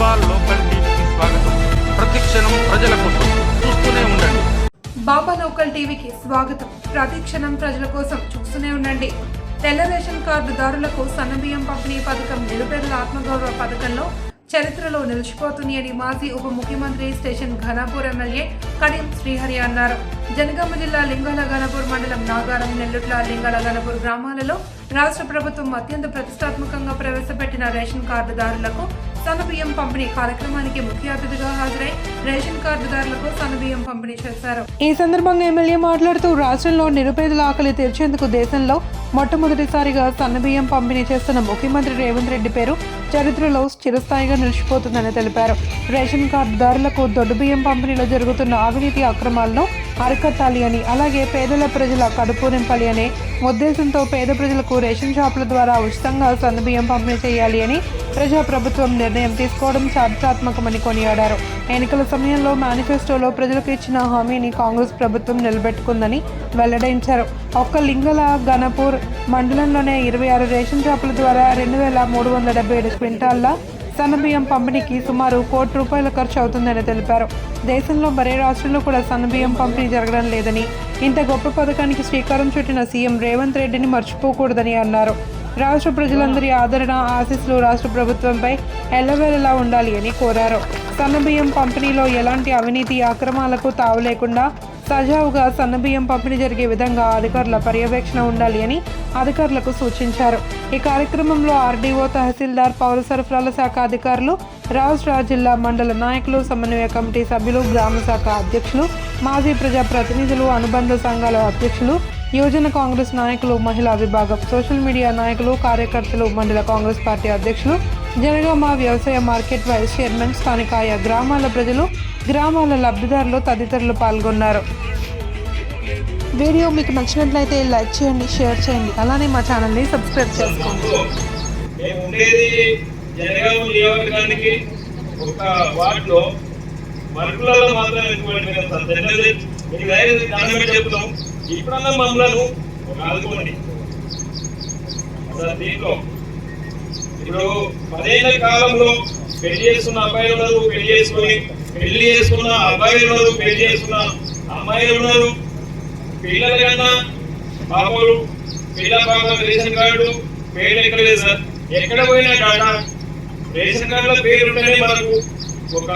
బాబా local టీవీకి స్వాగతం ప్రతిక్షణం ప్రజల కోసం చూస్తూనే ఉండండి. బాబా లోకల్ టీవీకి స్వాగతం. ప్రతి క్షణం ప్రజల కోసం చూస్తూనే ఉండండి. తెల్ల రేషన్ కార్డుదారులకు సన్నబియ్యం పంపిణీ పథకం నిరుపేదల ఆత్మగౌరవ పథకంలో చరిత్రలో నిలిచిపోతుంది అని మాజీ ఉప ముఖ్యమంత్రి స్టేషన్ ఘనాపూర్ ఎమ్మెల్యే కడియం శ్రీహరి అన్నారు. జనగామ జిల్లా లింగాల గనపూర్ మండలం నాగారం నెల్లుట్ల లింగాల గనపూర్ గ్రామాలలో రాష్ట్ర ప్రభుత్వం అత్యంత ప్రతిష్టాత్మకంగా ప్రవేశపెట్టిన రేషన్ కార్డుదారులకు సన్నబియ్యం పంపిణీ కార్యక్రమానికి ముఖ్య అతిథిగా హాజరై రేషన్ కార్డుదారులకు సన్నబియ్యం పంపిణీ చేశారు. ఈ సందర్భంగా ఎమ్మెల్యే మాట్లాడుతూ రాష్ట్రంలో నిరుపేదల ఆకలి తీర్చేందుకు దేశంలో మొట్టమొదటిసారిగా సన్నబియ్యం పంపిణీ చేస్తున్న ముఖ్యమంత్రి రేవంత్ రెడ్డి పేరు చరిత్రలో చిరస్థాయిగా నిలిచిపోతుందని తెలిపారు. రేషన్ కార్డుదారులకు దొడ్డు బియ్యం పంపిణీలో జరుగుతున్న అవినీతి అక్రమాలను అరికట్టాలి అని అలాగే పేదల ప్రజల కడుపు నింపాలి అనే ఉద్దేశంతో పేద ప్రజలకు రేషన్ షాపుల ద్వారా ఉచితంగా సన్నబియ్యం పంపిణీ చేయాలి అని ప్రజాప్రభుత్వం నిర్ణయం తీసుకోవడం చారిత్రాత్మకమని కొనియాడారు. ఎన్నికల సమయంలో మేనిఫెస్టోలో ప్రజలకు ఇచ్చిన హామీని కాంగ్రెస్ ప్రభుత్వం నిలబెట్టుకుందని వెల్లడించారు. ఒక్క లింగల ఘనపూర్ మండలంలోనే ఇరవై ఆరు రేషన్ షాపుల ద్వారా రెండు వేల మూడు వందల డెబ్బై ఏడు క్వింటాల్ల సన్నబియ్యం పంపిణీకి సుమారు కోటి రూపాయల ఖర్చు అవుతుందని తెలిపారు. దేశంలో మరే రాష్ట్రంలో కూడా సన్నబియ్యం పంపిణీ జరగడం లేదని ఇంత గొప్ప పథకానికి శ్రీకారం చుట్టిన సీఎం రేవంత్ రెడ్డిని మర్చిపోకూడదని అన్నారు. రాష్ట్ర ప్రజలందరి ఆదరణ ఆశీస్సులు రాష్ట్ర ప్రభుత్వంపై ఎల్లవేళలా ఉండాలి అని కోరారు. సన్నబియ్యం పంపిణీలో ఎలాంటి అవినీతి అక్రమాలకు తావు లేకుండా సజావుగా సన్నబియ్యం పంపిణీ జరిగే విధంగా అధికారుల పర్యవేక్షణ ఉండాలి అని అధికారులకు సూచించారు. ఈ కార్యక్రమంలో ఆర్డీఓ తహసీల్దార్ పౌర సరఫరాల శాఖ అధికారులు రాష్ట్ర జిల్లా మండల నాయకులు సమన్వయ కమిటీ సభ్యులు గ్రామ శాఖ అధ్యక్షులు మాజీ ప్రజా ప్రతినిధులు అనుబంధ సంఘాల అధ్యక్షులు యువజన కాంగ్రెస్ నాయకులు మహిళా విభాగం సోషల్ మీడియా నాయకులు కార్యకర్తలు మండల కాంగ్రెస్ పార్టీ అధ్యక్షులు జనగామ వ్యవసాయ మార్కెట్ వైస్ చైర్మన్ స్థానిక ఆయా గ్రామాల ప్రజలు గ్రామాల లబ్ధిదారులు తదితరులు పాల్గొన్నారు. వీడియో మీకు నచ్చినట్లయితే లైక్ చేయండి షేర్ చేయండి. అలానే మా ఛానల్ని సబ్స్క్రైబ్ చేసుకోండి. మేము ఉండేది జనగామ నియోజకవర్గానికి ఒక వార్డులో మీకు చెప్తాం. ఇప్పుడన్నా ఆదుకోండి. దీంట్లో ఇప్పుడు పదేళ్ళ కాలంలో పెళ్ళి చేస్తున్న అబ్బాయిలు పెళ్ళి చేసుకొని పెళ్ళి చేసుకున్న అబ్బాయిలు ఉన్నారు పెళ్ళి చేసుకున్న అమ్మాయిలు ఉన్నారు. పిల్లల కన్నా పాపలు పిల్ల పాప రేషన్ కార్డు పేరు ఎక్కడ లేదు సార్. ఎక్కడ పోయినా డాటా రేషన్ కార్డులో పేరు ఉంటేనే మనకు ఒక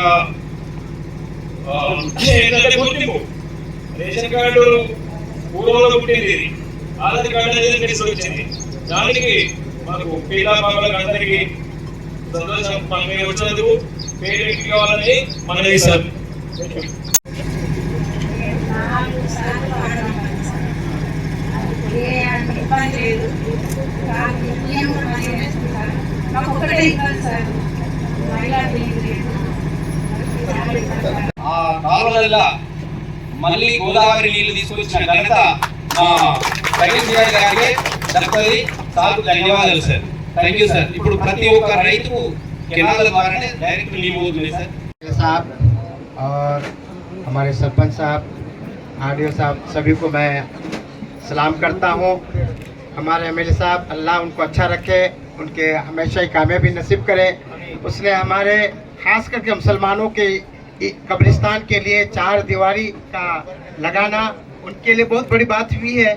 ఏంటంటే గుర్తింపు. రేషన్ కార్డు పూర్వంలో పుట్టింది ఇది. ఆధార్ కార్డు అనేది వచ్చింది దానికి మనకు పిల్ల పాపలకు అందరికీ సంతోషం మనకి వచ్చినందుకు కావాలని మనవి సార్ ఇబ్బంది లేదు మాకు ఒక్కటే ఇబ్బంది సార్ మహిళా ఆ కాలువల మళ్ళీ గోదావరి నీళ్ళు తీసుకొచ్చిన ఘనత మా జగన్ గారి గారికి దక్కది సార్కు ధన్యవాదాలు సార్. థ్యాంక్ యూ సార్ ఇప్పుడు ప్రతి ఒక్క రైతుకు కెనాల ద్వారానే డైరెక్ట్ నీళ్ళు పోతుంది సార్ साहब और हमारे सरपंच साहब आर साहब सभी को मैं सलाम करता हूँ हमारे एम साहब अल्लाह उनको अच्छा रखे उनके हमेशा ही कामयाबी नसीब करे उसने हमारे खास करके मुसलमानों के इ- कब्रिस्तान के लिए चार दीवारी का लगाना उनके लिए बहुत बड़ी बात हुई है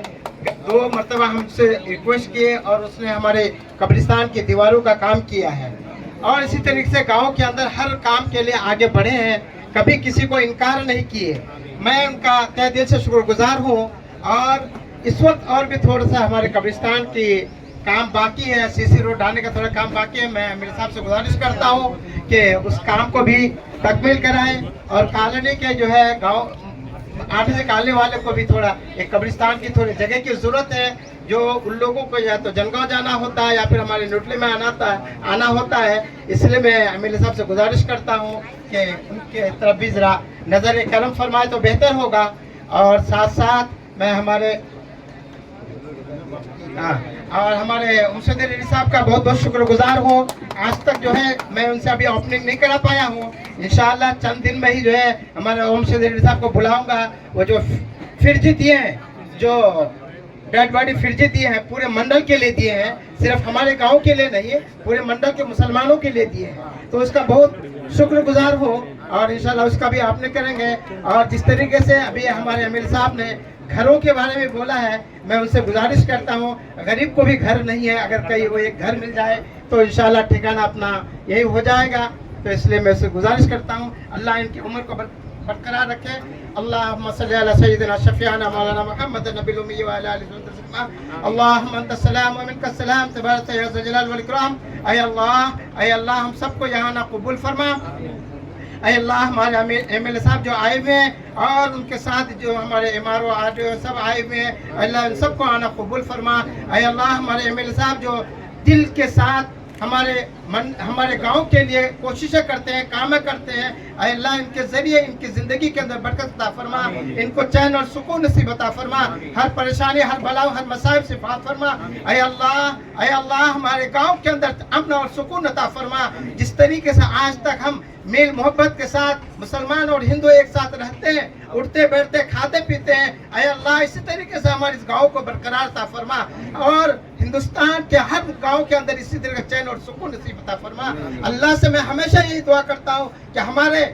دو مرتبہ ہم سے ریکویسٹ کیے اور اس نے ہمارے قبرستان کی دیواروں کا کام کیا ہے۔ اور اسی طریقے سے گاؤں کے اندر ہر کام کے لیے آگے بڑھے ہیں۔ کبھی کسی کو انکار نہیں کیے۔ میں ان کا تہ دل سے شکر گزار ہوں۔ اور اس وقت اور بھی تھوڑا سا ہمارے قبرستان کی کام باقی ہے۔ سی سی روڈ ڈالنے کا تھوڑا کام باقی ہے۔ میں میرے صاحب سے گزارش کرتا ہوں کہ اس کام کو بھی تکمیل کرائیں۔ اور کالونی کے جو ہے گاؤں آٹھ سے کالنے والے کو بھی تھوڑا ایک قبرستان کی تھوڑی جگہ کی ضرورت ہے، جو ان لوگوں کو یا تو جنگاؤں جانا ہوتا ہے یا پھر ہمارے نوٹلے میں آنا آنا ہوتا ہے۔ اس لیے میں امیل صاحب سے گزارش کرتا ہوں کہ ان کے طرف بھی ذرا نظر کرم فرمائے تو بہتر ہوگا۔ اور ساتھ ساتھ میں ہمارے ہاں، اور ہمارے امشد علی صاحب کا بہت بہت شکر گزار ہوں۔ آج تک جو ہے، میں ان سے ابھی اوپننگ نہیں کرا پایا ہوں۔ انشاءاللہ چند دن میں ہی جو ہے، ہمارے امشد علی صاحب کو بلاؤں گا۔ وہ جو فرجی دیے ہیں، جو ڈیڈ باڈی فرجے دیے ہیں، پورے منڈل کے لیے دیے ہیں۔ صرف ہمارے گاؤں کے لیے نہیں، پورے منڈل کے مسلمانوں کے لیے دیے ہیں۔ تو اس کا بہت شکر گزار ہو اور انشاءاللہ اس کا بھی آپ نے کریں گے۔ اور جس طریقے سے ابھی ہمارے امیر صاحب نے گھروں کے بارے میں بولا ہے، میں ان سے گزارش کرتا ہوں، غریب کو بھی گھر نہیں ہے، اگر کہیں وہ ایک گھر مل جائے تو انشاءاللہ ٹھکانا اپنا یہی ہو جائے گا۔ تو اس لیے میں اسے گزارش کرتا ہوں، اللہ ان کی عمر کو برقرار رکھے۔ اللہ صلی اللہ سيدنا شفيعنا مولانا محمد نبی الامي وعلى وسلم۔ السلام ومنك السلام تبارك يا اے اللہ اے اللہ، ہم سب کو یہاں قبول فرما۔ اے اللہ، ہمارے ایم ایل اے صاحب جو آئے ہوئے ہیں اور ان کے ساتھ جو ہمارے ایم آر او آر ڈی او سب آئے ہوئے ہیں اللہ ان سب کو آنا قبول فرما۔ اے اللہ، ہمارے ایم ایل اے صاحب جو دل کے ساتھ ہمارے من ہمارے گاؤں کے لیے کوششیں کرتے ہیں کامیں کرتے ہیں۔ اے اللہ ان کے ذریعے ان کی زندگی کے اندر برکت عطا فرما۔ ان کو چین اور سکون نصیب عطا فرما۔ ہر پریشانی ہر بلاؤ ہر مصائب سے پاک فرما۔ اے اللہ اے اللہ ہمارے گاؤں کے اندر امن اور سکون عطا فرما۔ جس طریقے سے آج تک ہم میل محبت کے ساتھ مسلمان اور ہندو ایک ساتھ رہتے ہیں اٹھتے بیٹھتے کھاتے پیتے ہیں اے اللہ اسی طریقے سے ہمارے اس گاؤں کو برقرار عطا فرما۔ اور ہندوستان کے ہر گاؤں کے اندر اسی طرح کا چین اور سکون نصیب عطا فرما۔ اللہ سے میں ہمیشہ یہی دعا کرتا ہوں کہ ہمارے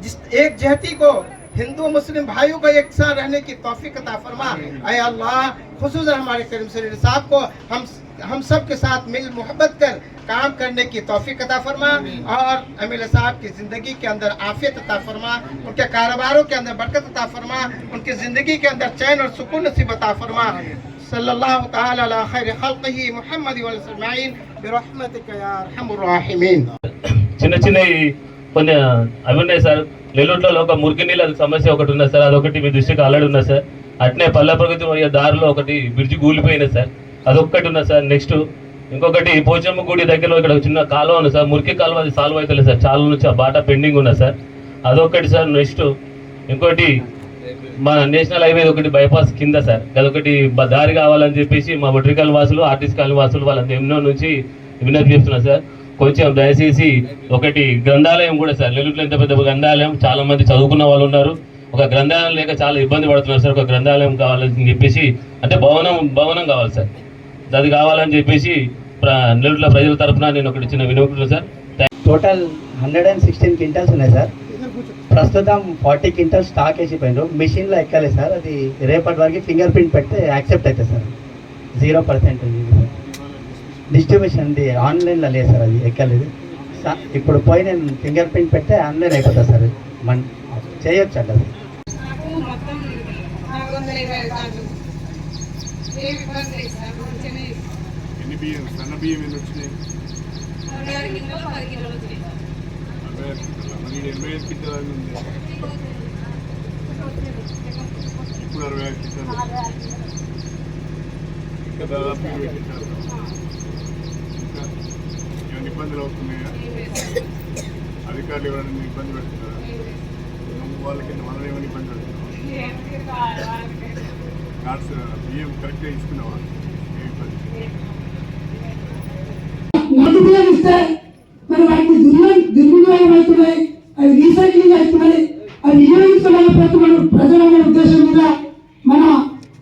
جس ایک جہتی کو، ہندو، مسلم بھائیوں کو ایک ساتھ رہنے کی توفیق عطا فرما۔ اے اللہ، خصوصا ہمارے کریم سری صاحب کو ہم ہم سب کے ساتھ مل محبت کر کام کرنے کی توفیق عطا فرما۔ اور امیل صاحب کی زندگی کے اندر آفیت عطا فرما۔ ان کے کاروباروں کے اندر برکت عطا فرما۔ ان کی زندگی کے اندر چین اور سکون نصیب عطا فرما۔ صلى الله تعالى على خير خلقه محمد والسمعين برحمتك يا أرحم الراحمين చిన్న చిన్న కొన్ని అవి ఉన్నాయి సార్. నెల్లూరులో ఒక మురికి నీళ్ళ సమస్య ఒకటి ఉన్నది సార్. అదొకటి మీ దృష్టికి ఆల్రెడీ ఉన్నది సార్. అట్నే పల్లె ప్రగతి దారిలో ఒకటి బ్రిడ్జి కూలిపోయినది సార్. అదొక్కటి ఉన్నది సార్. నెక్స్ట్ ఇంకొకటి పోచమ్మ గుడి దగ్గర ఇక్కడ చిన్న కాలువ ఉంది సార్. మురికి కాలువ అది సాల్వ్ అవుతలేదు సార్. చాలా నుంచి ఆ బాట పెండింగ్ ఉన్నది సార్. అదొకటి సార్. నెక్స్ట్ ఇంకోటి మన నేషనల్ హైవే ఒకటి బైపాస్ కింద సార్. అదొకటి దారి కావాలని చెప్పేసి మా ఒట్రికల్ వాసులు ఆర్టిస్ట్ కాలనీ వాసులు వాళ్ళ ఎన్నో నుంచి విన్నతి చేస్తున్నారు సార్. కొంచెం దయచేసి ఒకటి గ్రంథాలయం కూడా సార్. నెల్లూరులో ఎంత పెద్ద గ్రంథాలయం చాలా మంది చదువుకున్న వాళ్ళు ఉన్నారు. ఒక గ్రంథాలయం లేక చాలా ఇబ్బంది పడుతున్నారు సార్. ఒక గ్రంథాలయం కావాలని చెప్పేసి అంటే భవనం భవనం కావాలి సార్. అది కావాలని చెప్పేసి ప్ర- నెల్లూరులో ప్రజల తరఫున నేను ఒకటి చిన్న వినోకులు sir. Total hundred and sixteen quintals ఉన్నాయి సార్. ప్రస్తుతం ఫార్టీ క్వింటల్స్ స్టాక్ వేసిపోయినారు. మిషన్లో ఎక్కలేదు సార్. అది రేపటి వరకు ఫింగర్ ప్రింట్ పెడితే యాక్సెప్ట్ అవుతుంది సార్. జీరో పర్సెంట్ ఉంది సార్. డిస్ట్రిబ్యూషన్ ఇది ఆన్లైన్లో లేదు సార్ అది ఎక్కలేదు. ఇప్పుడు పోయి నేను ఫింగర్ ప్రింట్ పెడితే ఆన్లైన్ అయిపోతుంది సార్. మన చేయొచ్చు అండి అది సన్న బియ్యం ఎన్ని వచ్చినాయి? అరవై ఎనభై ఐదు ఉంది. ఇప్పుడు అరవై కింటాలు. ఇంకా దాదాపు ఇరవై కింటాలు. ఇంకా ఏమైనా ఇబ్బందులు అవుతున్నాయా? అధికారులు ఎవరైనా ఇబ్బంది పెడుతున్నారా? వాళ్ళకి మనం ఏమైనా ఇబ్బంది పెడుతున్నాం కార్డ్స్ బియ్యం కరెక్ట్గా ఇస్తున్నావా ఏ ఇబ్బంది? మరి వాటికి దుర్వినియోగం అవుతున్నాయి అవి రీసైక్లింగ్ అయితే అవి వినియోగించుకోవాలని ప్రతి మన ప్రజల ఉద్దేశం మీద మన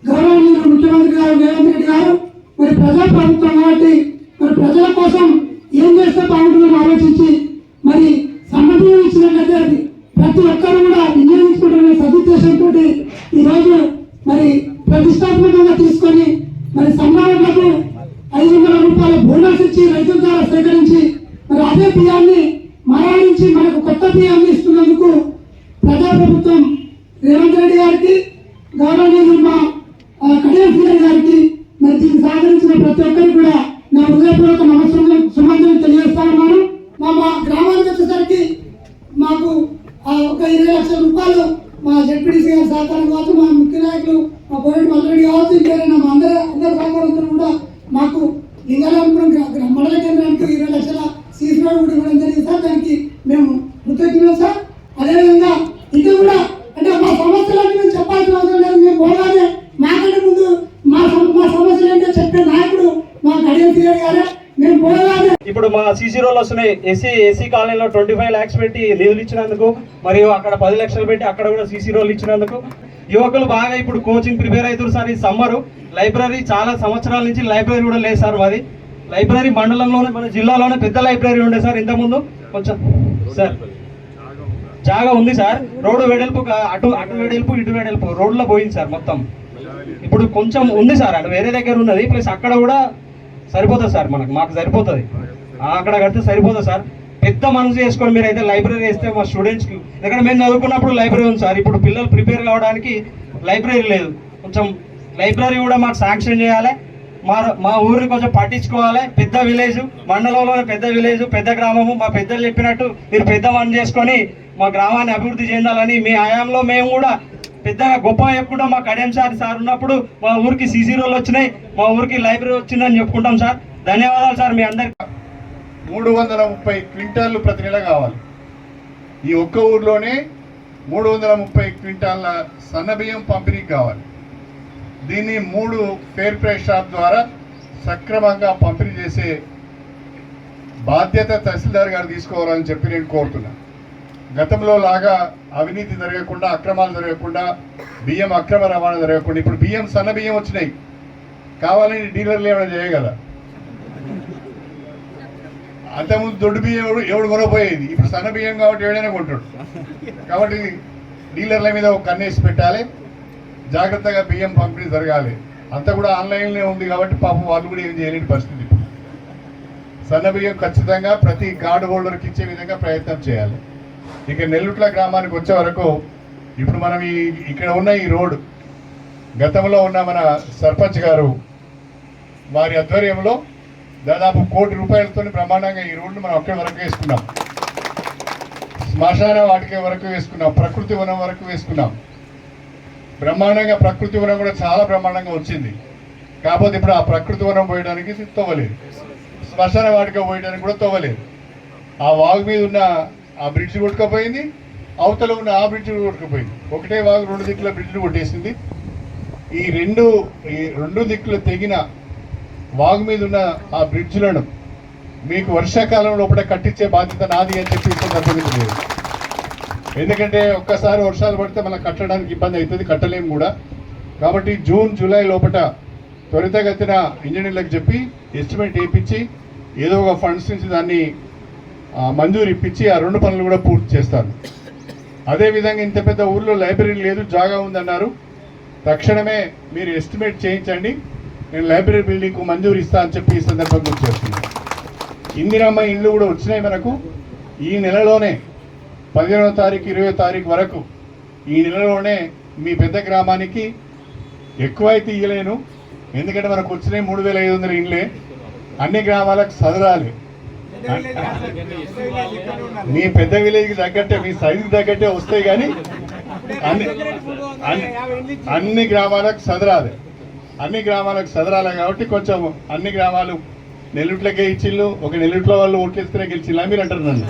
గౌరవనీయులు ముఖ్యమంత్రి గారు రేవంత్ రెడ్డి గారు మరి ప్రజా ప్రభుత్వం కాబట్టి మరి ప్రజల కోసం ఏం చేస్తే బాగుంటుందని ఆలోచించి మరి సన్నబియ్యం ఇచ్చినట్లయితే అది ప్రతి ఒక్కరు కూడా వినియోగించుకుంటారనే సదుద్దేశంతో ఈరోజు మరి ప్రతిష్టాత్మకంగా తీసుకొని మరి సన్నాహకులకు ఐదు వందల రూపాయల బోనస్ ఇచ్చి రైతుల ద్వారా సేకరించి మరి అదే బియ్యాన్ని మరణించి మనకు అందిస్తున్నందుకు బియ్యాన్ని ఇస్తున్నందుకు ప్రజాప్రభుత్వం రేవంత్ రెడ్డి గారికి గౌరవనీయులు మా ఆ, కడియం సీఆర్ గారికి మరి దీనికి సహకరించిన ప్రతి ఒక్కరికి కూడా నా హృదయపూర్వక నమస్కారం సుమంత్రం తెలియజేస్తా ఉన్నాను మా మా గ్రామానికి వచ్చేసరికి మాకు ఆ ఒక ఇరవై లక్షల రూపాయలు మా జడ్పీటీసీ గారి సహకారం కావచ్చు మా ముఖ్య నాయకులు మా బోరెడ్డి మల్లరెడ్డి కావచ్చు ఇంకేమైనా మా అందరూ అందరి సహకారంతో కూడా మాకు లింగారాపురం గ్రా- గ్రా- మండల కేంద్రానికి ఇరవై లక్షల సీసీ రోడ్ కూడా ఇవ్వడం జరిగింది సార్ దానికి మేము కృతజ్ఞులం సార్ అదేవిధంగా ఇది కూడా అంటే మా సమస్యలన్నీ మేము చెప్పాల్సిన అవసరం లేదు మేము పోగానే మాకంటే ముందు మా సమ- మా సమస్యలు ఏంటో చెప్పే నాయకుడు మా గడియం సీఆర్ గారే మేము పోగానే జీరోలు వస్తున్నాయి. ఎస్సీ ఎస్సీ కాలనీలో ట్వంటీ ఫైవ్ ల్యాక్స్ పెట్టి నిధులు ఇచ్చినందుకు మరియు అక్కడ పది లక్షలు పెట్టి అక్కడ కూడా సీసీ రోలు ఇచ్చినందుకు. యువకులు బాగా ఇప్పుడు కోచింగ్ ప్రిపేర్ అవుతారు సార్ ఈ సమ్మర్ లైబ్రరీ చాలా సంవత్సరాల నుంచి లైబ్రరీ కూడా లేదు సార్ మాది. లైబ్రరీ మండలంలోనే మన జిల్లాలోనే పెద్ద లైబ్రరీ ఉండే సార్ ఇంతకుముందు. కొంచెం సార్ జాగా ఉంది సార్. రోడ్డు వెడల్పు అటు అటు వెడల్పు ఇటు వెడల్పు రోడ్లో పోయింది సార్ మొత్తం. ఇప్పుడు కొంచెం ఉంది సార్ అటు వేరే దగ్గర ఉన్నది. ప్లస్ అక్కడ కూడా సరిపోతుంది సార్ మనకు మాకు సరిపోతుంది. అక్కడ కడితే సరిపోదా సార్. పెద్ద మనసు చేసుకొని మీరు అయితే లైబ్రరీ వేస్తే మా స్టూడెంట్స్కి ఎందుకంటే మేము చదువుకున్నప్పుడు లైబ్రరీ ఉంది సార్. ఇప్పుడు పిల్లలు ప్రిపేర్ కావడానికి లైబ్రరీ లేదు. కొంచెం లైబ్రరీ కూడా మాకు శాంక్షన్ చేయాలి. మా మా ఊరిని కొంచెం పట్టించుకోవాలి. పెద్ద విలేజ్ మండలంలోనే పెద్ద విలేజ్ పెద్ద గ్రామము. మా పెద్దలు చెప్పినట్టు మీరు పెద్ద పని చేసుకొని మా గ్రామాన్ని అభివృద్ధి చెందాలని మీ హయాంలో మేము కూడా పెద్దగా గొప్ప చెప్పుకుంటాం. మా కడియం సార్ సార్ ఉన్నప్పుడు మా ఊరికి సీసీ రోలు వచ్చినాయి. మా ఊరికి లైబ్రరీ వచ్చిందని చెప్పుకుంటాం సార్. ధన్యవాదాలు సార్ మీ అందరికి. మూడు వందల ముప్పై క్వింటాళ్ళు ప్రతి నెల కావాలి. ఈ ఒక్క ఊర్లోనే మూడు వందల ముప్పై క్వింటాళ్ళ సన్నబియ్యం పంపిణీకి కావాలి. దీన్ని మూడు ఫేర్ ప్రైస్ షాప్ ద్వారా సక్రమంగా పంపిణీ చేసే బాధ్యత తహసీల్దార్ గారు తీసుకోవాలని చెప్పి నేను కోరుతున్నా. గతంలో లాగా అవినీతి జరగకుండా అక్రమాలు జరగకుండా బియ్యం అక్రమ రవాణా జరగకుండా ఇప్పుడు బియ్యం సన్న బియ్యం వచ్చినాయి. కావాలని డీలర్లు ఏమైనా చేయగలరా? అంతకుముందు దొడ్డు బియ్యం ఎవడు ఎవడు కొనపోయేది ఇప్పుడు సన్న బియ్యం కాబట్టి ఎవడైనా కొంటాడు. కాబట్టి డీలర్ల మీద ఒక కన్నేసి పెట్టాలి. జాగ్రత్తగా బియ్యం పంపిణీ జరగాలి. అంతా కూడా ఆన్లైన్లో ఉంది కాబట్టి పాపం వాళ్ళు కూడా ఏం చేయలేని పరిస్థితి సన్న బియ్యం ఖచ్చితంగా ప్రతి కార్డు హోల్డర్కి ఇచ్చే విధంగా ప్రయత్నం చేయాలి. ఇక నెల్లుట్ల గ్రామానికి వచ్చే వరకు ఇప్పుడు మనం ఈ ఇక్కడ ఉన్న ఈ రోడ్డు గతంలో ఉన్న మన సర్పంచ్ గారు వారి ఆధ్వర్యంలో దాదాపు కోటి రూపాయలతో బ్రహ్మాండంగా ఈ రోడ్డు మనం అక్కడి వరకు వేసుకున్నాం. శ్మశాన వాటిక వరకు వేసుకున్నాం. ప్రకృతి వనం వరకు వేసుకున్నాం. బ్రహ్మాండంగా ప్రకృతి వనం కూడా చాలా బ్రహ్మాండంగా వచ్చింది. కాకపోతే ఇప్పుడు ఆ ప్రకృతి వనం పోయడానికి తవ్వలేదు శ్మశాన వాటిక పోయడానికి కూడా తవ్వలేదు ఆ వాగు మీద ఉన్న ఆ బ్రిడ్జ్ కొట్టుకపోయింది. అవతల ఉన్న ఆ బ్రిడ్జ్ కొట్టుకుపోయింది. ఒకటే వాగు రెండు దిక్కుల బ్రిడ్జ్ కొట్టేసింది. ఈ రెండు ఈ రెండు దిక్కులు తెగిన వాగు మీద ఉన్న ఆ బ్రిడ్జ్లను మీకు వర్షాకాలం లోపల కట్టించే బాధ్యత నాది అని చెప్పి సందర్భంగా లేదు ఎందుకంటే ఒక్కసారి వర్షాలు పడితే మనం కట్టడానికి ఇబ్బంది అవుతుంది కట్టలేము కూడా. కాబట్టి జూన్ జూలై లోపల త్వరితగతిన ఇంజనీర్లకు చెప్పి ఎస్టిమేట్ వేయించి ఏదో ఒక ఫండ్స్ నుంచి దాన్ని మంజూరు ఇప్పించి ఆ రెండు పనులు కూడా పూర్తి చేస్తాను. అదేవిధంగా ఇంత పెద్ద ఊర్లో లైబ్రరీ లేదు జాగా ఉందన్నారు. తక్షణమే మీరు ఎస్టిమేట్ చేయించండి. నేను లైబ్రరీ బిల్డింగ్కు మంజూరు ఇస్తా అని చెప్పి ఈ సందర్భంగా చేస్తున్నాను ఇందిరమ్మ ఇండ్లు కూడా వచ్చినాయి మనకు. ఈ నెలలోనే పదిహేనవ తారీఖు ఇరవై తారీఖు వరకు ఈ నెలలోనే మీ పెద్ద గ్రామానికి ఎక్కువైతే ఇయ్యలేను. ఎందుకంటే మనకు వచ్చినాయి మూడు వేల ఐదు వందల ఇండ్లే. అన్ని గ్రామాలకు సదరాలి. మీ పెద్ద విలేజ్కి తగ్గట్టే మీ సైజుకి తగ్గట్టే వస్తాయి కానీ అన్ని అన్ని- అన్ని గ్రామాలకు సదరాలి. అన్ని గ్రామాలకు సదరాలి కాబట్టి కొంచెం అన్ని గ్రామాలు నెల్లుట్లకే ఇచ్చిళ్ళు ఒక నెల్లుట్లో వాళ్ళు ఓట్లేస్తేనే గెలిచిల్లా మీరు అంటారు నన్ను.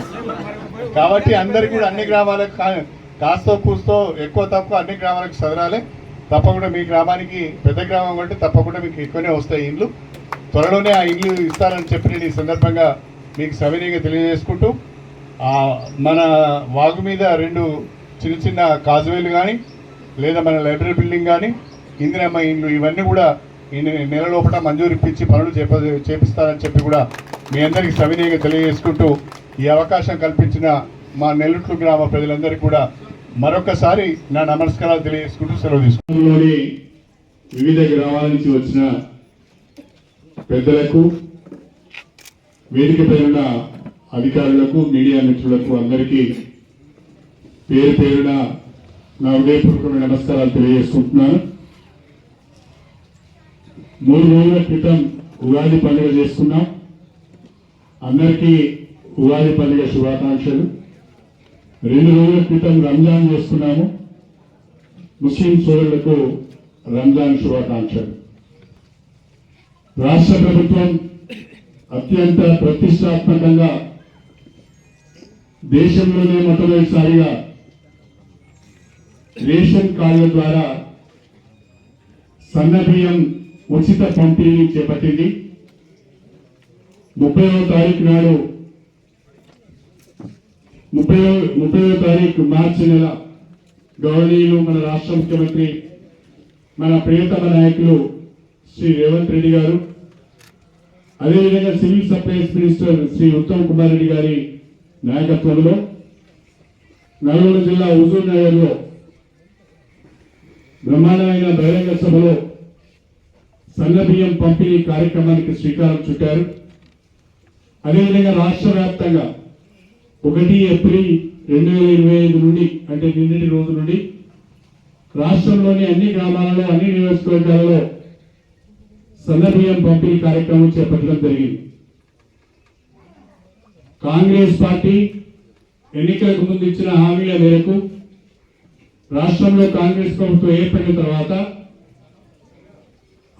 కాబట్టి అందరికీ కూడా అన్ని గ్రామాలకు కా- కాస్తో కూస్తో ఎక్కువ తక్కువ అన్ని గ్రామాలకు సదరాలి. తప్పకుండా మీ గ్రామానికి పెద్ద గ్రామం అంటే తప్పకుండా మీకు ఎక్కువనే వస్తాయి ఇండ్లు త్వరలోనే ఆ ఇల్లు ఇస్తారని చెప్పి నేను ఈ సందర్భంగా మీకు సవినీయంగా తెలియజేసుకుంటూ మన వాగు మీద రెండు చిన్న చిన్న కాజువేలు కానీ లేదా మన లైబ్రరీ బిల్డింగ్ కానీ ఇందిరమ్మ ఇండ్లు ఇవన్నీ కూడా ఈ నెల లోపల మంజూరు ఇప్పించి పనులు చేప చేపిస్తారని చెప్పి కూడా మీ అందరికీ సవినీయంగా తెలియజేసుకుంటూ ఈ అవకాశం కల్పించిన మా నెల్లుట్లు గ్రామ ప్రజలందరికీ కూడా మరొకసారి నా నమస్కారాలు తెలియజేసుకుంటూ సెలవు తీసుకుంటున్నాను. వివిధ గ్రామాల నుంచి వచ్చిన పెద్దలకు వేదికపై ఉన్న అధికారులకు మీడియా మిత్రులకు అందరికీ పేరు పేరున నా హృదయపూర్వకమైన నమస్కారాలు తెలియజేసుకుంటున్నాను. మూడు రోజుల క్రితం ఉగాది పండుగ చేసుకున్నాం. అందరికీ ఉగాది పండుగ శుభాకాంక్షలు. రెండు రోజుల క్రితం రంజాన్ చేస్తున్నాము. ముస్లిం సోదరులకు రంజాన్ శుభాకాంక్షలు. రాష్ట్ర ప్రభుత్వం అత్యంత ప్రతిష్టాత్మకంగా దేశంలోనే మొట్టమొదటిసారిగా రేషన్ కార్డుల ద్వారా సన్నబియ్యం ఉచిత పంపిణీ చేపట్టింది. ముప్పైవ తారీఖు నాడు ముప్పై ముప్పైవ తారీఖు మార్చి నెల గౌరవనీయులు మన రాష్ట్ర ముఖ్యమంత్రి మన ప్రియతమ నాయకులు శ్రీ రేవంత్ రెడ్డి గారు అదేవిధంగా civil supplies minister Shri Uttam Kumar Reddy గారి నాయకత్వంలో నల్గొండ జిల్లా హుజూర్ నగర్లో బ్రహ్మాండమైన బహిరంగ సభలో బియ్యం పంపిణీ కార్యక్రమానికి శ్రీకారం చుట్టారు. అదేవిధంగా రాష్ట్ర వ్యాప్తంగా ఒకటి ఏప్రిల్ రెండు వేల ఇరవై ఐదు నుండి అంటే నిన్నటి రోజు నుండి రాష్ట్రంలోని అన్ని గ్రామాలలో అన్ని నియోజకవర్గాలలో సన్న బియ్యం పంపిణీ కార్యక్రమం చేపట్టడం జరిగింది. కాంగ్రెస్ పార్టీ ఎన్నికలకు ముందు ఇచ్చిన హామీల మేరకు రాష్ట్రంలో కాంగ్రెస్ ప్రభుత్వం ఏర్పడిన తర్వాత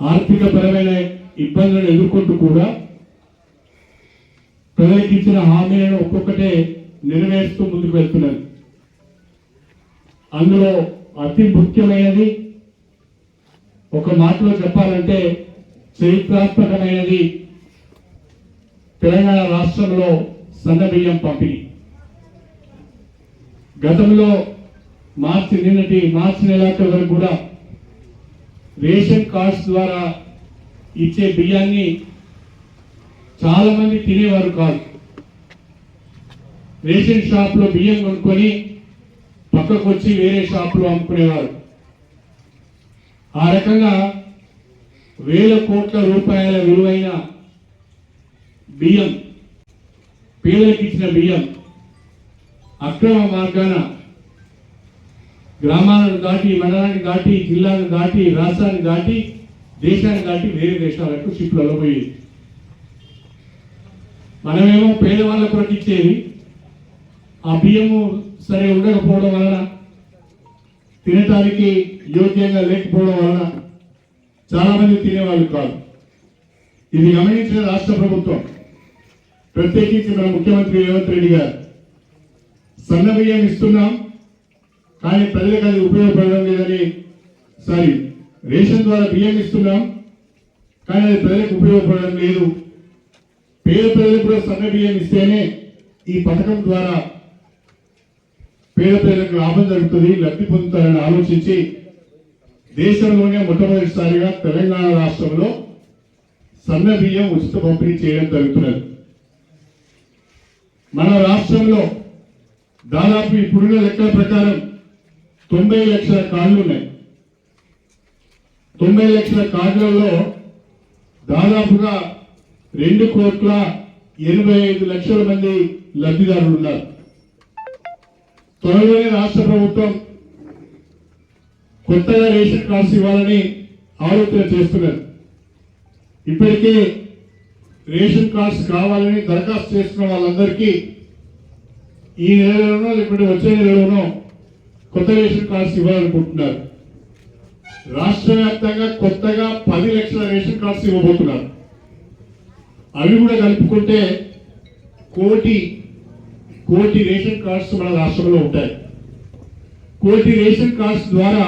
ఆర్థిక పరమైన ఇబ్బందులను ఎదుర్కొంటూ కూడా ప్రజలకు ఇచ్చిన హామీలను ఒక్కొక్కటే నెరవేరుస్తూ ముందుకు వెళ్తున్నారు. అందులో అతి ముఖ్యమైనది ఒక మాటలో చెప్పాలంటే చరిత్రాత్మకమైనది తెలంగాణ రాష్ట్రంలో సన్న బియ్యం పంపిణీ. గతంలో మార్చి నిన్నటి మార్చి నెలాఖరు వరకు కూడా రేషన్ కార్డ్స్ ద్వారా ఇచ్చే బియ్యాన్ని చాలామంది తినేవారు కాదు. రేషన్ షాప్లో బియ్యం కొనుక్కొని పక్కకు వచ్చి వేరే షాప్లో అమ్ముకునేవారు. ఆ రకంగా వేల కోట్ల రూపాయల విలువైన బియ్యం పేదలకు ఇచ్చిన బియ్యం అక్రమ మార్గాన గ్రామాలను దాటి మండలాన్ని దాటి జిల్లాను దాటి రాష్ట్రాన్ని దాటి దేశాన్ని దాటి వేరే దేశాలకు షిప్లలో పోయేది మనమేమో పేదవాళ్ళ కొరకు ఇచ్చేది. ఆ బియ్యము సరే ఉండకపోవడం వలన తినటానికి యోగ్యంగా లేకపోవడం వలన చాలా మంది తినేవాళ్ళు కాదు. ఇది గమనించిన రాష్ట్ర ప్రభుత్వం. ప్రత్యేకించి మన ముఖ్యమంత్రి రేవంత్ రెడ్డి గారు సన్న బియ్యం ఇస్తున్నాం కానీ ప్రజలకు అది ఉపయోగపడడం లేదని సారీ రేషన్ ద్వారా బియ్యం ఇస్తున్నాం కానీ అది ప్రజలకు ఉపయోగపడడం లేదు. పేద ప్రజలకు కూడా సన్న బియ్యం ఇస్తేనే ఈ పథకం ద్వారా పేద ప్రజలకు లాభం జరుగుతుంది లబ్ధి పొందుతారని ఆలోచించి దేశంలోనే మొట్టమొదటిసారిగా తెలంగాణ రాష్ట్రంలో సన్న బియ్యం ఉచిత పంపిణీ చేయడం జరుగుతున్నది. మన రాష్ట్రంలో దాదాపు ఇప్పుడున్న లెక్కల ప్రకారం తొంభై లక్షల కార్డులు ఉన్నాయి. తొంభై లక్షల కార్డులలో దాదాపుగా రెండు కోట్ల ఎనభై ఐదు లక్షల మంది లబ్ధిదారులు ఉన్నారు. త్వరలోనే రాష్ట్ర ప్రభుత్వం కొత్తగా రేషన్ కార్డ్స్ ఇవ్వాలని ఆలోచన చేస్తున్నారు. ఇప్పటికే రేషన్ కార్డ్స్ కావాలని దరఖాస్తు చేసుకున్న వాళ్ళందరికీ ఈ నెలలోనో లేకపోతే వచ్చే నెలలోనో కొత్త రేషన్ కార్డ్స్ ఇవ్వాలనుకుంటున్నారు. రాష్ట్ర వ్యాప్తంగా కొత్తగా పది లక్షల రేషన్ కార్డ్స్ ఇవ్వబోతున్నారు. అవి కూడా కలుపుకుంటే కోటి కోటి రేషన్ కార్డ్స్ మన రాష్ట్రంలో ఉంటాయి. కోటి రేషన్ కార్డ్స్ ద్వారా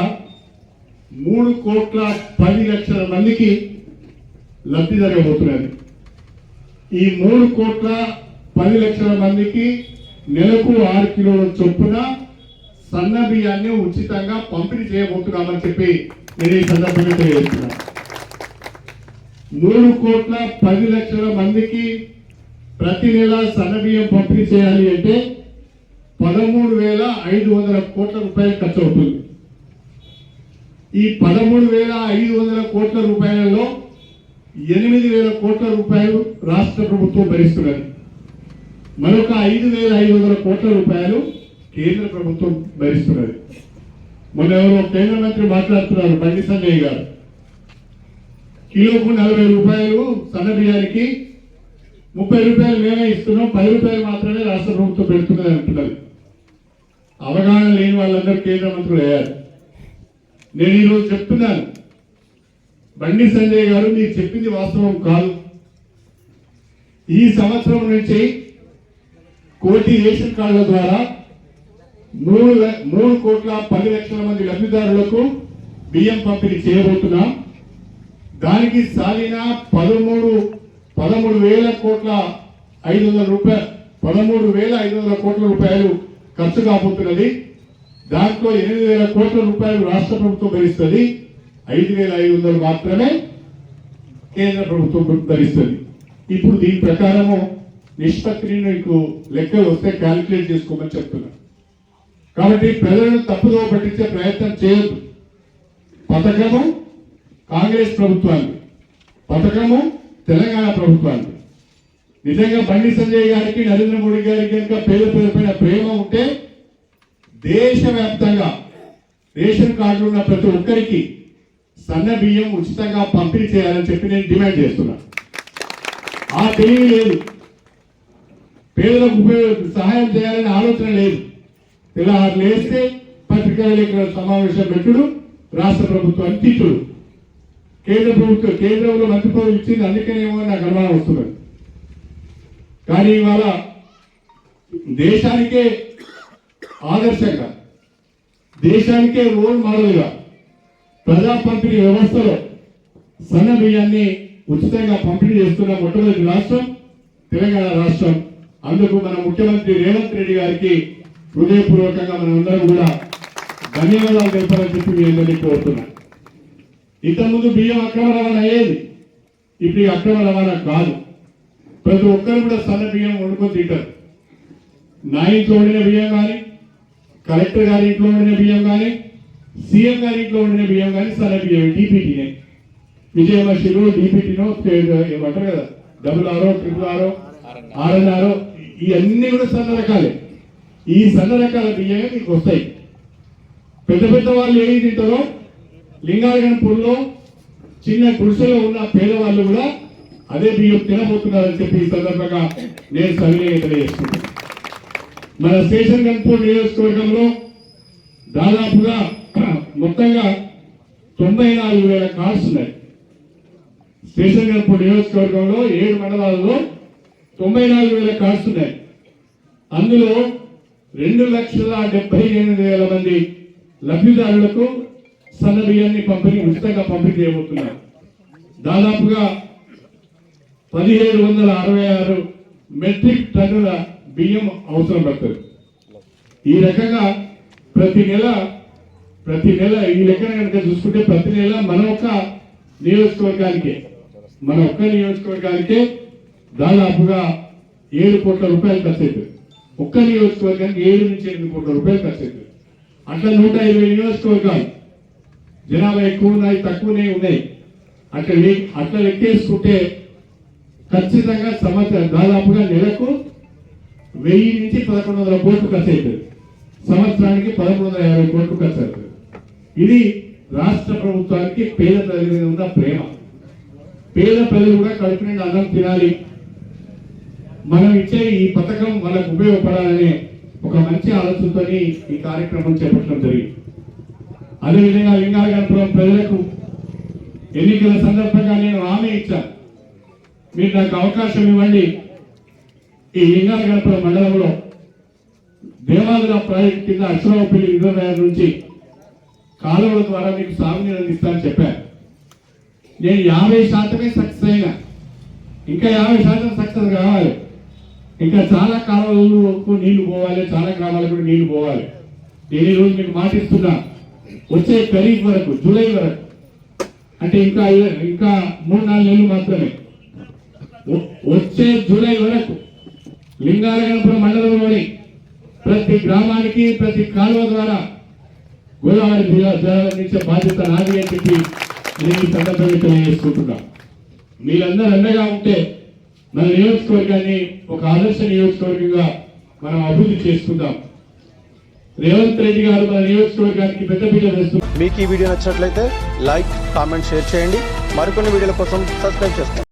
మూడు కోట్ల పది లక్షల మందికి లబ్ధి జరగబోతున్నది ఈ మూడు కోట్ల పది లక్షల మందికి నెలకు ఆరు కిలోల చొప్పున సన్న బియ్యాన్ని ఉచితంగా పంపిణీ చేయబోతున్నామని చెప్పి నేను ఈ సందర్భంగా తెలియజేస్తున్నాను. మూడు కోట్ల పది లక్షల మందికి ప్రతి నెల సన్న బియ్యం పంపిణీ చేయాలి అంటే పదమూడు వేల ఐదు వందల కోట్ల రూపాయలు ఖర్చు అవుతుంది. ఈ పదమూడు వేల ఐదు వందల కోట్ల రూపాయలలో ఎనిమిది వేల కోట్ల రూపాయలు రాష్ట్ర ప్రభుత్వం భరిస్తున్నది. మరొక ఐదు వేల ఐదు వందల కోట్ల రూపాయలు కేంద్ర ప్రభుత్వం భరిస్తున్నది. మొన్న ఎవరో కేంద్ర మంత్రి మాట్లాడుతున్నారు బండి సంజయ్ గారు. కిలోకు నలభై రూపాయలు సన్న బియ్యానికి ముప్పై రూపాయలు మేమే ఇస్తున్నాం పది రూపాయలు మాత్రమే రాష్ట్ర ప్రభుత్వం పెడుతున్నది అంటున్నారు. అవగాహన లేని వాళ్ళందరూ కేంద్ర మంత్రులు అయ్యారు. నేను ఈరోజు చెప్తున్నాను బండి సంజయ్ గారు మీరు చెప్పింది వాస్తవం కాదు. ఈ సంవత్సరం నుంచి కోటి రేషన్ కార్డుల ద్వారా మూడు మూడు కోట్ల పది లక్షల మంది లబ్ధిదారులకు బియ్యం పంపిణీ చేయబోతున్నాం. దానికి సాలిన పదమూడు పదమూడు వేల కోట్ల ఐదు వందల రూపాయలు పదమూడు వేల ఐదు వందల కోట్ల రూపాయలు ఖర్చు కాబోతున్నది. దాంట్లో ఎనిమిది వేల కోట్ల రూపాయలు రాష్ట్ర ప్రభుత్వం భరిస్తుంది. ఐదు వేల ఐదు వందలు మాత్రమే కేంద్ర ప్రభుత్వం భరిస్తుంది. ఇప్పుడు దీని ప్రకారము నిష్పత్తిని నీకు లెక్కలు వస్తే క్యాలిక్యులేట్ చేసుకోమని చెప్తున్నాను కాబట్టి ప్రజలను తప్పుదో పట్టించే ప్రయత్నం చేయొద్దు. పథకము కాంగ్రెస్ ప్రభుత్వాన్ని పథకము తెలంగాణ ప్రభుత్వాన్ని నిజంగా బండి సంజయ్ గారికి నరేంద్ర మోడీ గారికి కనుక పేద పేరుపైన ప్రేమ ఉంటే దేశవ్యాప్తంగా రేషన్ కార్డులు ఉన్న ప్రతి ఒక్కరికి సన్న బియ్యం ఉచితంగా పంపిణీ చేయాలని చెప్పి నేను డిమాండ్ చేస్తున్నా. ఆ తెలివి లేదు. పేదలకు ఉపయోగ సహాయం చేయాలనే ఆలోచన లేదు. తెల్లవారు లేస్తే పత్రికా విలేకరుల సమావేశం పెట్టుడు రాష్ట్ర ప్రభుత్వాన్ని తిట్టుడు. కేంద్ర ప్రభుత్వం కేంద్రంలో మంత్రి పదవి ఇచ్చింది అందుకనేమో నాకు అనుమానం వస్తున్నది. కానీ ఇవాళ దేశానికే ఆదర్శంగా దేశానికే రోల్ మోడల్గా ప్రజా పంపిణీ వ్యవస్థలో సన్న బియ్యాన్ని ఉచితంగా పంపిణీ చేస్తున్న మొట్టమొదటి రాష్ట్రం తెలంగాణ రాష్ట్రం. అందుకు మన ముఖ్యమంత్రి రేవంత్ రెడ్డి గారికి హృదయపూర్వకంగా మనందరం కూడా ధన్యవాదాలు తెలపాలని చెప్పి మీ అందరినీ కోరుతున్నా. ఇంతకుముందు బియ్యం అక్రమ రవాణా అయ్యేది ఇప్పుడు ఈ అక్రమ రవాణా కాదు. ప్రతి ఒక్కరు కూడా సన్న బియ్యం వండుకొని తింటారు. నా ఇంట్లో వండిన బియ్యం కానీ కలెక్టర్ గారి ఇంట్లో వండిన బియ్యం కానీ సీఎం గారి ఇంట్లో వండిన బియ్యం కానీ సన్న బియ్యం డీపీటీనే. విజయమశిలు డీపీటీనో ఏమంటారు కదా డబుల్ ఆరో ట్రిపుల్ ఆరో ఆర్ఎన్ఆరో ఇవన్నీ కూడా సన్న రకాలే. ఈ సన్న రకాల బియ్యమే మీకు వస్తాయి. పెద్ద పెద్ద వాళ్ళు ఏమి తింటారో లింగాయనపూర్లో చిన్న గుడిసెలో ఉన్న పేదవాళ్ళు కూడా అదే బియ్యం తినబోతున్నారని చెప్పి ఈ సందర్భంగా నేను సవినయంగా తెలియజేస్తున్నాను. మన స్టేషన్ గన్పూర్ నియోజకవర్గంలో దాదాపుగా మొత్తంగా తొంభై నాలుగు వేల కార్స్ ఉన్నాయి. స్టేషన్ గన్పూర్ నియోజకవర్గంలో ఏడు మండలాల్లో తొంభై నాలుగు వేల కార్స్ ఉన్నాయి. అందులో రెండు లక్షల డెబ్బై ఎనిమిది వేల మంది లబ్ధిదారులకు సన్న బియ్యాన్ని పంపిణీ ఉచితంగా పంపిణీ చేయబోతున్నారు దాదాపుగా పదిహేడు వందల అరవై ఆరు మెట్రిక్ టన్నుల బియ్యం అవసరం పడుతుంది. ఈ రకంగా ప్రతి నెల ప్రతి నెల ఈ లెక్కన కనుక చూసుకుంటే ప్రతి నెల మన ఒక్క నియోజకవర్గానికే మన ఒక్క నియోజకవర్గానికే దాదాపుగా ఏడు కోట్ల రూపాయలు ఖర్చు అవుతుంది ఒక్క నియోజకవర్గానికి ఏడు నుంచి ఎనిమిది కోట్ల రూపాయలు ఖర్చు అవుతుంది అట్లా నూట ఇరవై నియోజకవర్గాలు జనాభా ఎక్కువ ఉన్నాయి తక్కువనే ఉన్నాయి. అట్లా అట్లా లెక్కేసుకుంటే ఖచ్చితంగా సంవత్సరం దాదాపుగా నెలకు వెయ్యి నుంచి పదకొండు వందల కోట్లు ఖర్చు అవుతుంది సంవత్సరానికి పదకొండు వందల యాభై కోట్లు ఖర్చు అవుతుంది ఇది రాష్ట్ర ప్రభుత్వానికి పేద ప్రజల మీద ఉన్న ప్రేమ. పేద ప్రజలు కూడా కడుపు నిండా అన్నం తినాలి మనం ఇచ్చే ఈ పథకం వాళ్ళకు ఉపయోగపడాలనే ఒక మంచి ఆలోచనతో ఈ కార్యక్రమం చేపట్టడం జరిగింది. అదేవిధంగా లింగాలగనపురం ప్రజలకు ఎన్నికల సందర్భంగా నేను హామీ ఇచ్చాను. మీరు నాకు అవకాశం ఇవ్వండి. ఈ లింగాలగనపురం మండలంలో దేవాలయ ప్రాజెక్ట్ కింద అక్షరావుపల్లి రిజర్వాయర్ నుంచి కాలువల ద్వారా మీకు సాగునీరు అందిస్తానని చెప్పాను. నేను యాభై శాతమే సక్సెస్ అయినా ఇంకా యాభై శాతం సక్సెస్ కావాలి. ఇంకా చాలా కాలువలకు నీళ్ళు పోవాలి చాలా గ్రామాలకు కూడా నీళ్ళు పోవాలి. నేను ఈరోజు మీకు మాటిస్తున్నా వచ్చే ఖరీఫ్ వరకు జూలై వరకు. అంటే ఇంకా ఇంకా మూడు నాలుగు నెలలు మాత్రమే. వచ్చే జూలై వరకు లింగాలగనపురం మండలంలోని ప్రతి గ్రామానికి ప్రతి కాలువ ద్వారా గోదావరి జిల్లా జలాలందించే బాధ్యత నాది అని చెప్పి నేను ఈ సందర్భంగా తెలియజేసుకుంటున్నా. మీరందరూ అండగా ఉంటే మన నియోజకవర్గాన్ని ఒక ఆదర్శ నియోజకవర్గంగా మనం అభివృద్ధి చేసుకుందాం. రేవంత్ రెడ్డి గారు మన నియోజకవర్గానికి పెద్దపీట వేస్తున్నారు. మీకు ఈ వీడియో నచ్చినట్లయితే లైక్ కామెంట్ షేర్ చేయండి. మరికొన్ని వీడియోల కోసం సబ్స్క్రైబ్ చేసుకోండి.